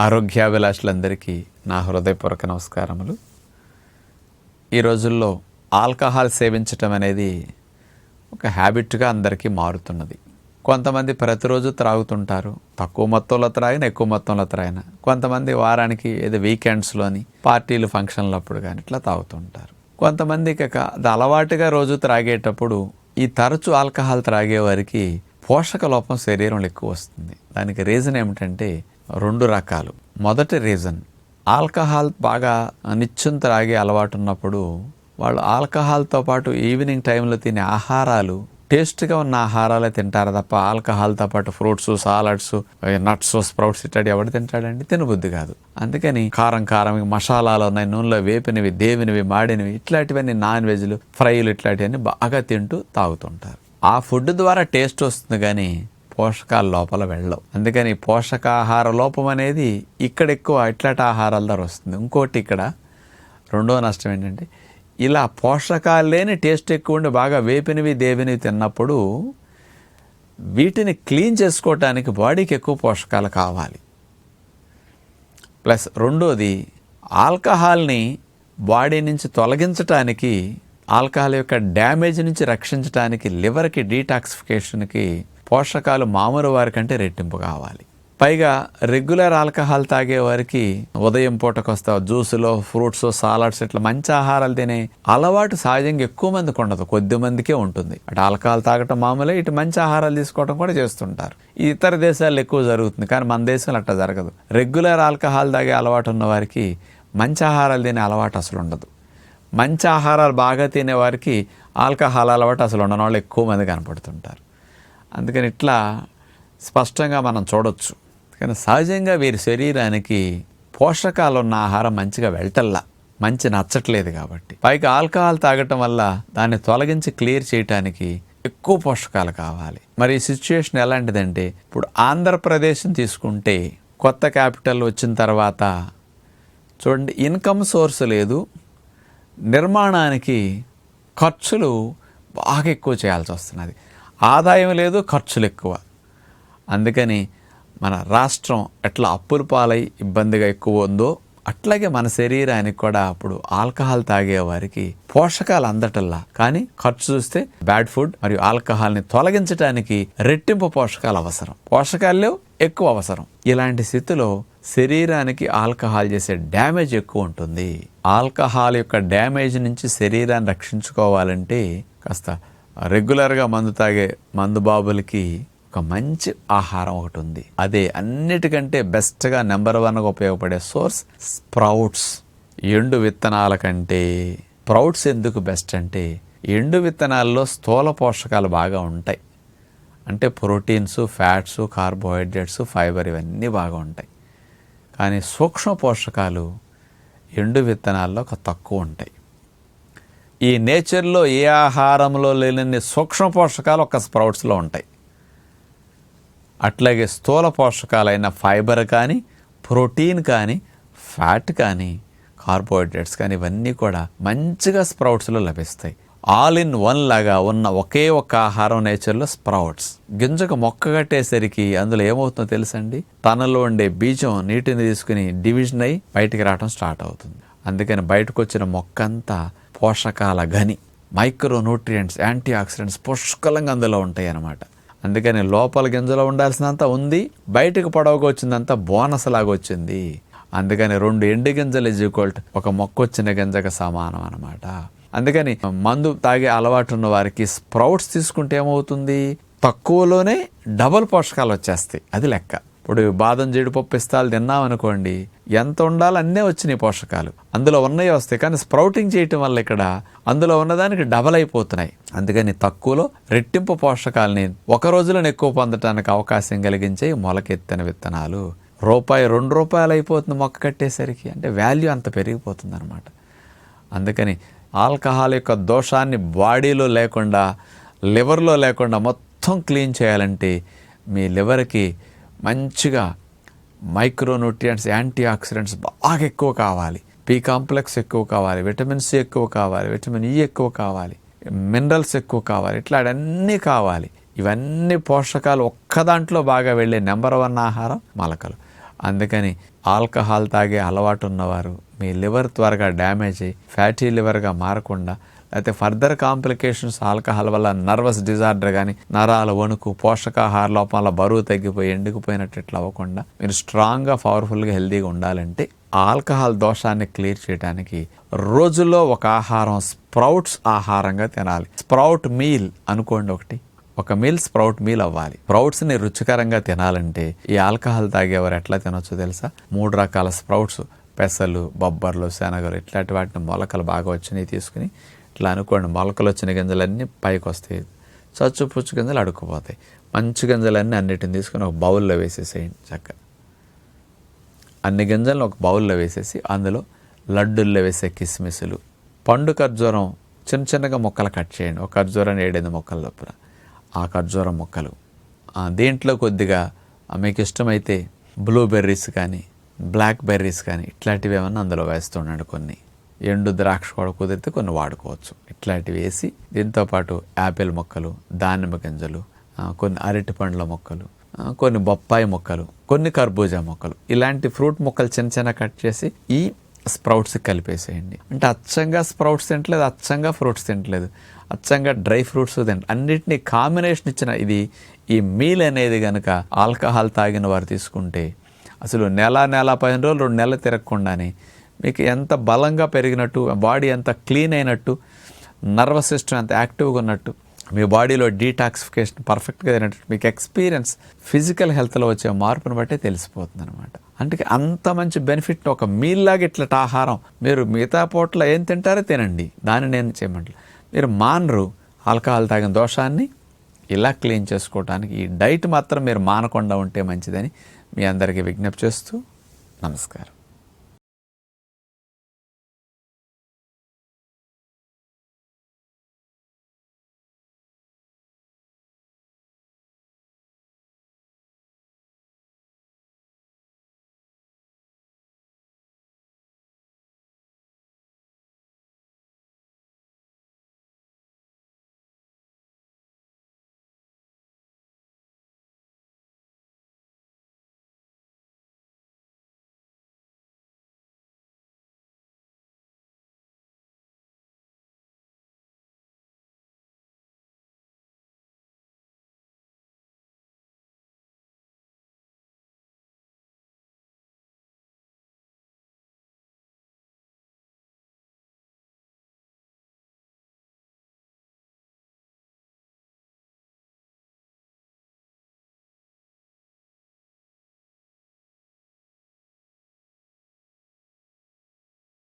ఆరోగ్యాభిలాషులందరికీ నా హృదయపూర్వక నమస్కారములు. ఈ రోజుల్లో ఆల్కహాల్ సేవించటం అనేది ఒక హ్యాబిట్గా అందరికీ మారుతున్నది. కొంతమంది ప్రతిరోజు త్రాగుతుంటారు. తక్కువ మొత్తంలో త్రాగిన ఎక్కువ మొత్తంలో త్రాగిన. కొంతమంది వారానికి ఏదో వీకెండ్స్లోని పార్టీలు ఫంక్షన్లు అప్పుడు కానీ ఇట్లా తాగుతుంటారు. కొంతమందికి ఇక అది అలవాటుగా రోజు త్రాగేటప్పుడు ఈ తరచు ఆల్కహాల్ త్రాగే వారికి పోషక లోపం శరీరంలో ఎక్కువ వస్తుంది. దానికి రీజన్ ఏమిటంటే రెండు రకాలు. మొదటి రీజన్ ఆల్కహాల్ బాగా నిత్యం త్రాగే అలవాటు ఉన్నప్పుడు వాళ్ళు ఆల్కహాల్తో పాటు ఈవినింగ్ టైంలో తినే ఆహారాలు టేస్ట్గా ఉన్న ఆహారాలే తింటారు తప్ప ఆల్కహాల్తో పాటు ఫ్రూట్స్ సాలడ్స్ నట్స్ స్ప్రౌట్స్ ఇట్టాడు ఎవడు తింటాడండి? తినబుద్ధి కాదు. అందుకని కారం కారం మసాలాలు ఉన్నాయి నూనెలో వేపినవి దేవినవి మాడినవి ఇట్లాంటివన్నీ నాన్ వెజ్లు ఫ్రైలు ఇట్లాంటివన్నీ బాగా తింటూ తాగుతుంటారు. ఆ ఫుడ్ ద్వారా టేస్ట్ వస్తుంది కానీ పోషకాల లోపల వెళ్ళవు. అందుకని పోషకాహార లోపం అనేది ఇక్కడ ఎక్కువ ఇట్లాంటి ఆహారాల ద్వారా వస్తుంది. ఇంకోటి ఇక్కడ రెండో నష్టం ఏంటంటే ఇలా పోషకాలు లేని టేస్ట్ ఎక్కువ ఉండి బాగా వేపినవి దేవినవి తిన్నప్పుడు వీటిని క్లీన్ చేసుకోవటానికి బాడీకి ఎక్కువ పోషకాలు కావాలి. ప్లస్ రెండోది ఆల్కహాల్ని బాడీ నుంచి తొలగించటానికి ఆల్కహాల్ యొక్క డ్యామేజ్ నుంచి రక్షించడానికి లివర్కి డీటాక్సిఫికేషన్కి పోషకాలు మామూలు వారి కంటే రెట్టింపు కావాలి. పైగా రెగ్యులర్ ఆల్కహాల్ తాగే వారికి ఉదయం పూటకు వస్తా జ్యూసులో ఫ్రూట్స్ సాలడ్స్ ఇట్లా మంచి ఆహారాలు తినే అలవాటు సహజంగా ఎక్కువ మందికి ఉండదు. కొద్ది మందికే ఉంటుంది. అటు ఆల్కహాల్ తాగటం మామూలే ఇటు మంచి ఆహారాలు తీసుకోవడం కూడా చేస్తుంటారు. ఇతర దేశాల్లో ఎక్కువ జరుగుతుంది కానీ మన దేశంలో అట్లా జరగదు. రెగ్యులర్ ఆల్కహాల్ తాగే అలవాటు ఉన్న వారికి మంచి ఆహారాలు తినే అలవాటు అసలు ఉండదు. మంచి ఆహారాలు బాగా తినే వారికి ఆల్కహాల్ అలవాటు అసలు ఉండని వాళ్ళు ఎక్కువ మంది కనపడుతుంటారు. అందుకని ఇట్లా స్పష్టంగా మనం చూడొచ్చు. కానీ సహజంగా వీరి శరీరానికి పోషకాలు ఉన్న ఆహారం మంచిగా వెళ్తల్లా. మంచి నచ్చట్లేదు కాబట్టి. పైగా ఆల్కహాల్ తాగటం వల్ల దాన్ని తొలగించి క్లియర్ చేయటానికి ఎక్కువ పోషకాలు కావాలి. మరి ఈ సిచ్యుయేషన్ ఎలాంటిదంటే ఇప్పుడు ఆంధ్రప్రదేశ్ని తీసుకుంటే కొత్త క్యాపిటల్ వచ్చిన తర్వాత చూడండి ఇన్కమ్ సోర్స్ లేదు. నిర్మాణానికి ఖర్చులు బాగా ఎక్కువ చేయాల్సి వస్తున్నది. ఆదాయం లేదు ఖర్చులు ఎక్కువ. అందుకని మన రాష్ట్రం ఎట్లా అప్పుల పాలై ఇబ్బందిగా ఎక్కువ ఉందో అట్లాగే మన శరీరానికి కూడా అప్పుడు ఆల్కహాల్ తాగే వారికి పోషకాలు అందటల్లా. కానీ ఖర్చు చూస్తే బ్యాడ్ ఫుడ్ మరియు ఆల్కహాల్ని తొలగించడానికి రెట్టింపు పోషకాలు అవసరం. పోషకాలు ఎక్కువ అవసరం. ఇలాంటి స్థితిలో శరీరానికి ఆల్కహాల్ చేసే డ్యామేజ్ ఎక్కువ ఉంటుంది. ఆల్కహాల్ యొక్క డ్యామేజ్ నుంచి శరీరాన్ని రక్షించుకోవాలంటే కాస్త రెగ్యులర్గా మందు తాగే మందు బాబులకి ఒక మంచి ఆహారం ఒకటి ఉంది. అదే అన్నిటికంటే బెస్ట్గా నెంబర్ వన్గా ఉపయోగపడే సోర్స్ స్ప్రౌట్స్. ఎండు విత్తనాల కంటే స్ప్రౌట్స్ ఎందుకు బెస్ట్ అంటే ఎండు విత్తనాల్లో స్థూల పోషకాలు బాగా ఉంటాయి. అంటే ప్రోటీన్స్ ఫ్యాట్స్ కార్బోహైడ్రేట్స్ ఫైబర్ ఇవన్నీ బాగా ఉంటాయి. కానీ సూక్ష్మ పోషకాలు ఎండు విత్తనాల్లో ఒక తక్కువ ఉంటాయి. ఈ నేచర్లో ఏ ఆహారంలో లేని సూక్ష్మ పోషకాలు ఒక స్ప్రౌట్స్లో ఉంటాయి. అట్లాగే స్థూల పోషకాలైన ఫైబర్ కానీ ప్రోటీన్ కానీ ఫ్యాట్ కానీ కార్బోహైడ్రేట్స్ కానీ ఇవన్నీ కూడా మంచిగా స్ప్రౌట్స్లో లభిస్తాయి. ఆల్ ఇన్ వన్ లాగా ఉన్న ఒకే ఒక ఆహారం నేచర్లో స్ప్రౌట్స్. గింజకు మొక్క కట్టేసరికి అందులో ఏమవుతుందో తెలుసండి? తనలో ఉండే బీజం నీటిని తీసుకుని డివిజన్ అయి బయటికి రావడం స్టార్ట్ అవుతుంది. అందుకని బయటకు వచ్చిన మొక్క అంతా పోషకాల గని మైక్రో న్యూట్రియంట్స్ యాంటీ ఆక్సిడెంట్స్ పుష్కలంగా అందులో ఉంటాయి అన్నమాట అందుకని లోపల గింజలో ఉండాల్సినంత ఉంది బయటకు పొడవుగా వచ్చిందంతా బోనస్ లాగా వచ్చింది. అందుకని రెండు ఎండు గింజలు ఇజ్ ఈక్వల్ ఒక మొక్క వచ్చిన గింజకు సమానం అనమాట అందుకని మందు తాగే అలవాటు ఉన్న వారికి స్ప్రౌట్స్ తీసుకుంటే ఏమవుతుంది? తక్కువలోనే డబల్ పోషకాలు వచ్చేస్తాయి. అది లెక్క. ఇప్పుడు బాదం జీడిపప్పు పిస్తాలు తిన్నాం అనుకోండి ఎంత ఉండాలో అన్నీ వచ్చినాయి పోషకాలు. అందులో ఉన్నాయి వస్తాయి కానీ స్ప్రౌటింగ్ చేయటం వల్ల ఇక్కడ అందులో ఉన్నదానికి డబల్ అయిపోతున్నాయి. అందుకని తక్కువలో రెట్టింపు పోషకాలని ఒక రోజులోనే ఎక్కువ పొందటానికి అవకాశం కలిగించే మొలకెత్తిన విత్తనాలు. రూపాయి రెండు రూపాయలు అయిపోతుంది మొక్క కట్టేసరికి అంటే వాల్యూ అంత పెరిగిపోతుంది అనమాట అందుకని ఆల్కహాల్ యొక్క దోషాన్ని బాడీలో లేకుండా లివర్లో లేకుండా మొత్తం క్లీన్ చేయాలంటే మీ లివర్కి మంచిగా మైక్రోన్యూట్రియంట్స్ యాంటీ ఆక్సిడెంట్స్ బాగా ఎక్కువ కావాలి. పి కాంప్లెక్స్ ఎక్కువ కావాలి విటమిన్ సి ఎక్కువ కావాలి విటమిన్ ఈ ఎక్కువ కావాలి మినరల్స్ ఎక్కువ కావాలి ఇట్లా అన్నీ కావాలి. ఇవన్నీ పోషకాలు ఒక్క దాంట్లో బాగా వెళ్ళే నెంబర్ వన్ ఆహారం మొలకలు. అందుకని ఆల్కహాల్ తాగే అలవాటు ఉన్నవారు మీ లివర్ త్వరగా డ్యామేజ్ అయ్యి ఫ్యాటీ లివర్గా మారకుండా అయితే ఫర్దర్ కాంప్లికేషన్స్ ఆల్కహాల్ వల్ల నర్వస్ డిజార్డర్ కానీ నరాల వణుకు పోషకాహార లోపాల బరువు తగ్గిపోయి ఎండుకుపోయినట్టు ఇట్లా అవ్వకుండా మీరు స్ట్రాంగ్గా పవర్ఫుల్గా హెల్తీగా ఉండాలంటే ఆల్కహాల్ దోషాన్ని క్లియర్ చేయడానికి రోజులో ఒక ఆహారం స్ప్రౌట్స్ ఆహారంగా తినాలి. స్ప్రౌట్ మీల్ అనుకోండి ఒకటి. ఒక మీల్ స్ప్రౌట్ మీల్ అవ్వాలి. స్ప్రౌట్స్ని రుచికరంగా తినాలంటే ఈ ఆల్కహాల్ తాగేవారు ఎట్లా తినొచ్చో తెలుసా? మూడు రకాల స్ప్రౌట్స్ పెసలు బొబ్బర్లు శనగలు ఇట్లాంటి వాటిని మొలకలు బాగా వచ్చినాయి తీసుకుని ఇట్లా అనుకోండి మొలకలు వచ్చిన గింజలన్నీ పైకి వస్తాయి చచ్చు పుచ్చు గింజలు అడుక్కుపోతాయి. మంచి గింజలన్నీ అన్నిటిని తీసుకుని ఒక బౌల్లో వేసేసేయండి చక్కగా. అన్ని గింజలను ఒక బౌల్లో వేసేసి అందులో లడ్డుల్లో వేసే కిస్మిస్లు పండు ఖర్జూరం చిన్న చిన్నగా ముక్కలు కట్ చేయండి. ఒక ఖర్జూరం ఏడైంది మొక్కల లోపల ఆ ఖర్జూరం మొక్కలు. దీంట్లో కొద్దిగా మీకు ఇష్టమైతే బ్లూబెర్రీస్ కానీ బ్లాక్ బెర్రీస్ కానీ ఇట్లాంటివి ఏమన్నా అందులో వేస్తుండండి కొన్ని. ఎండు ద్రాక్ష కూడా కుదిరితే కొన్ని వాడుకోవచ్చు. ఇట్లాంటివి వేసి దీంతోపాటు యాపిల్ మొక్కలు దానిమ్మ గింజలు కొన్ని అరటి పండ్ల మొక్కలు కొన్ని బొప్పాయి మొక్కలు కొన్ని కర్బూజా మొక్కలు. ఇలాంటి ఫ్రూట్ మొక్కలు చిన్న చిన్న కట్ చేసి ఈ స్ప్రౌట్స్ కలిపేసేయండి. అంటే అచ్చంగా స్ప్రౌట్స్ తింటలేదు అచ్చంగా ఫ్రూట్స్ తింటలేదు అచ్చంగా డ్రై ఫ్రూట్స్ తింట అన్నిటినీ కాంబినేషన్ ఇచ్చిన ఇది ఈ మీల్ అనేది కనుక ఆల్కహాల్ తాగిన వారు తీసుకుంటే అసలు నెల నెల పదిహేను రోజులు రెండు నెలలు తిరగకుండానే మీకు ఎంత బలంగా పెరిగినట్టు బాడీ ఎంత క్లీన్ అయినట్టు నర్వస్ సిస్టమ్ ఎంత యాక్టివ్గా ఉన్నట్టు మీ బాడీలో డీటాక్సిఫికేషన్ పర్ఫెక్ట్గా అయినట్టు మీకు ఎక్స్పీరియన్స్ ఫిజికల్ హెల్త్లో వచ్చే మార్పును బట్టే తెలిసిపోతుంది అనమాట అంటే అంత మంచి బెనిఫిట్ ఒక మీల్ లాగా ఇట్లట ఆహారం మీరు మిగతా పూటలో ఏం తింటారో తినండి. దాన్ని నేను చేయమంటలే. మీరు మానరు ఆల్కహాల్ తాగిన దోషాన్ని ఇలా క్లీన్ చేసుకోవడానికి ఈ డైట్ మాత్రం మీరు మానకుండా ఉంటే మంచిదని మీ అందరికీ విజ్ఞప్తి చేస్తూ నమస్కారం.